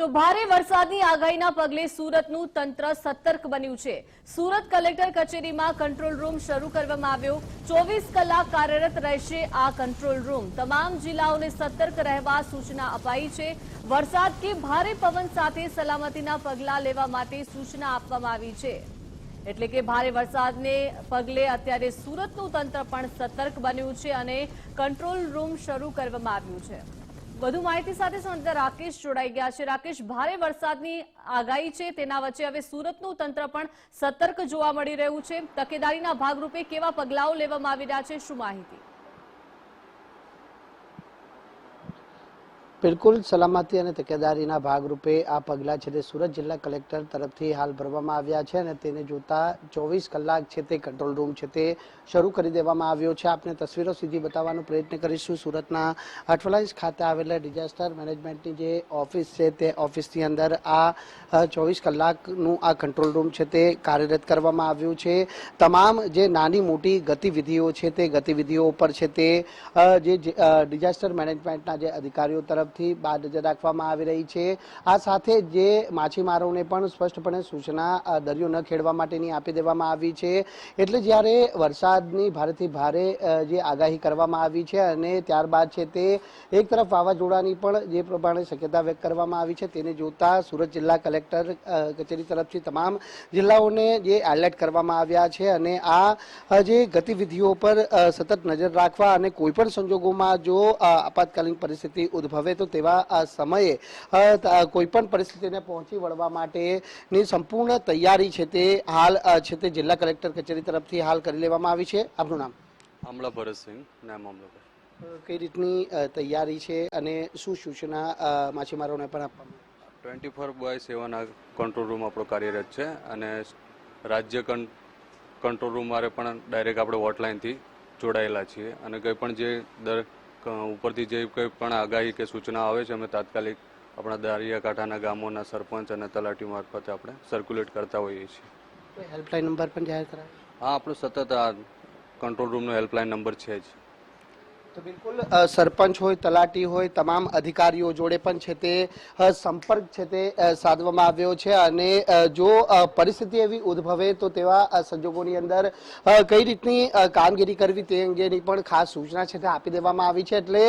તો ભારે વરસાદની આગાહીના પગલે સુરતનું તંત્ર સતર્ક બન્યું છે. સુરત કલેક્ટર કચેરીમાં કંટ્રોલ રૂમ શરૂ કરવામાં આવ્યો. ચોવીસ કલાક કાર્યરત રહેશે આ કંટ્રોલ રૂમ. તમામ જિલ્લાઓને સતર્ક રહેવા સૂચના અપાઈ છે. વરસાદ કે ભારે પવન સાથે સલામતીના પગલાં લેવા માટે સૂચના આપવામાં આવી છે. એટલે કે ભારે વરસાદને પગલે અત્યારે સુરતનું તંત્ર પણ સતર્ક બન્યું છે અને કંટ્રોલ રૂમ શરૂ કરવામાં આવ્યું છે. વધુ માહિતી સાથે સંતર રાકેશ જોડાઈ ગયા છે. રાકેશ, ભારે વરસાદની આગાહી છે. તેના વચ્ચે હવે સુરતનું તંત્ર પણ સતર્ક જોવા મળી રહ્યું છે. તકેદારીના ભાગરૂપે કેવા પગલાઓ લેવામાં આવી રહ્યા છે, શું માહિતી? બિલકુલ સલામતી અને તકેદારીના ભાગરૂપે આ પગલાં છે તે સુરત જિલ્લા કલેક્ટર તરફથી હાલ ભરવામાં આવ્યા છે અને તેને જોતા ચોવીસ કલાક છે તે કંટ્રોલ રૂમ છે તે શરૂ કરી દેવામાં આવ્યો છે. આપણે તસવીરો સીધી બતાવવાનો પ્રયત્ન કરીશું. સુરતના અઠવાલાઇન્સ ખાતે આવેલા ડિઝાસ્ટર મેનેજમેન્ટની જે ઓફિસ છે તે ઓફિસની અંદર આ ચોવીસ કલાકનું આ કંટ્રોલ રૂમ છે તે કાર્યરત કરવામાં આવ્યું છે. તમામ જે નાની મોટી ગતિવિધિઓ છે તે ગતિવિધિઓ ઉપર છે તે જે ડિઝાસ્ટર મેનેજમેન્ટના જે અધિકારીઓ તરફથી નજર રાખવામાં આવી રહી છે. આ સાથે જે માછીમારોને પણ સ્પષ્ટપણે સૂચના દરિયો ન ખેડવા માટેની આપી દેવામાં આવી છે. એટલે જ્યારે વરસાદની ભારેથી ભારે જે આગાહી કરવામાં આવી છે અને ત્યારબાદ છે તે એક તરફ વાવાઝોડાની પણ જે પ્રમાણે શક્યતા વ્યક્ત કરવામાં આવી છે તેને જોતા સુરત જિલ્લા કલેક્ટર કચેરી તરફથી તમામ જિલ્લાઓને જે એલર્ટ કરવામાં આવ્યા છે અને આ જે ગતિવિધિઓ પર સતત નજર રાખવા અને કોઈપણ સંજોગોમાં જો આપાતકાલીન પરિસ્થિતિ ઉદ્ભવે તો તેવા સમયે કોઈપણ કોઈ પણ પરિસ્થિતિને પહોંચી વળવા માટેની સંપૂર્ણ તૈયારી છે તે હાલ છે તે જિલ્લા કલેક્ટર કચેરી તરફથી હાલ કરી લેવામાં આવી છે. આપનું નામ? આમલા ભરતસિંહ નામ આમલા કઈ રીતની તૈયારી છે અને શું સૂચના માછીમારોને પણ આપવામાં ટ્વેન્ટી ફોર બાય સેવન આ કંટ્રોલ રૂમ આપણો કાર્યરત છે અને રાજ્ય કંટ્રોલ રૂમ મારે પણ ડાયરેક્ટ આપણે હોટલાઇનથી જોડાયેલા છીએ અને કંઈ પણ જે દર ઉપરથી જે કંઈ પણ આગાહી કે સૂચના આવે છે અમે તાત્કાલિક આપણા દરિયાકાંઠાના ગામોના સરપંચ અને તલાટી મારફતે આપણે સર્ક્યુલેટ કરતા હોઈએ છીએ. હેલ્પલાઇન નંબર પણ જાહેર કરાય હા આપણો સતત આ કંટ્રોલ રૂમનો હેલ્પલાઇન નંબર છે જ. તો બિલકુલ સરપંચ હોય, તલાટી હોય, તમામ અધિકારીઓ જોડે પણ છે તે સંપર્ક છે તે સાધવામાં આવ્યો છે અને જો પરિસ્થિતિ એવી ઉદ્ભવે તો તેવા સંજોગોની અંદર કઈ રીતની કામગીરી કરવી તે અંગેની પણ ખાસ સૂચના છે તે આપી દેવામાં આવી છે. એટલે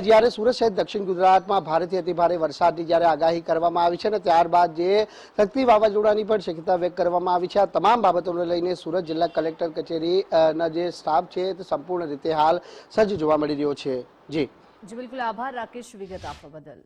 જ્યારે સુરત સહિત દક્ષિણ ગુજરાતમાં ભારેથી અતિભારે વરસાદની જ્યારે આગાહી કરવામાં આવી છે ને ત્યારબાદ જે શક્તિ વાવાઝોડાની પણ શક્યતા વ્યક્ત કરવામાં આવી છે, આ તમામ બાબતોને લઈને સુરત જિલ્લા કલેક્ટર કચેરીના જે સ્ટાફ છે તે સંપૂર્ણ રીતે હાલ સજ્જ જોવા મળી રહ્યો છે. જી. જી બિલકુલ આભાર રાકેશ વિગત આપવા બદલ.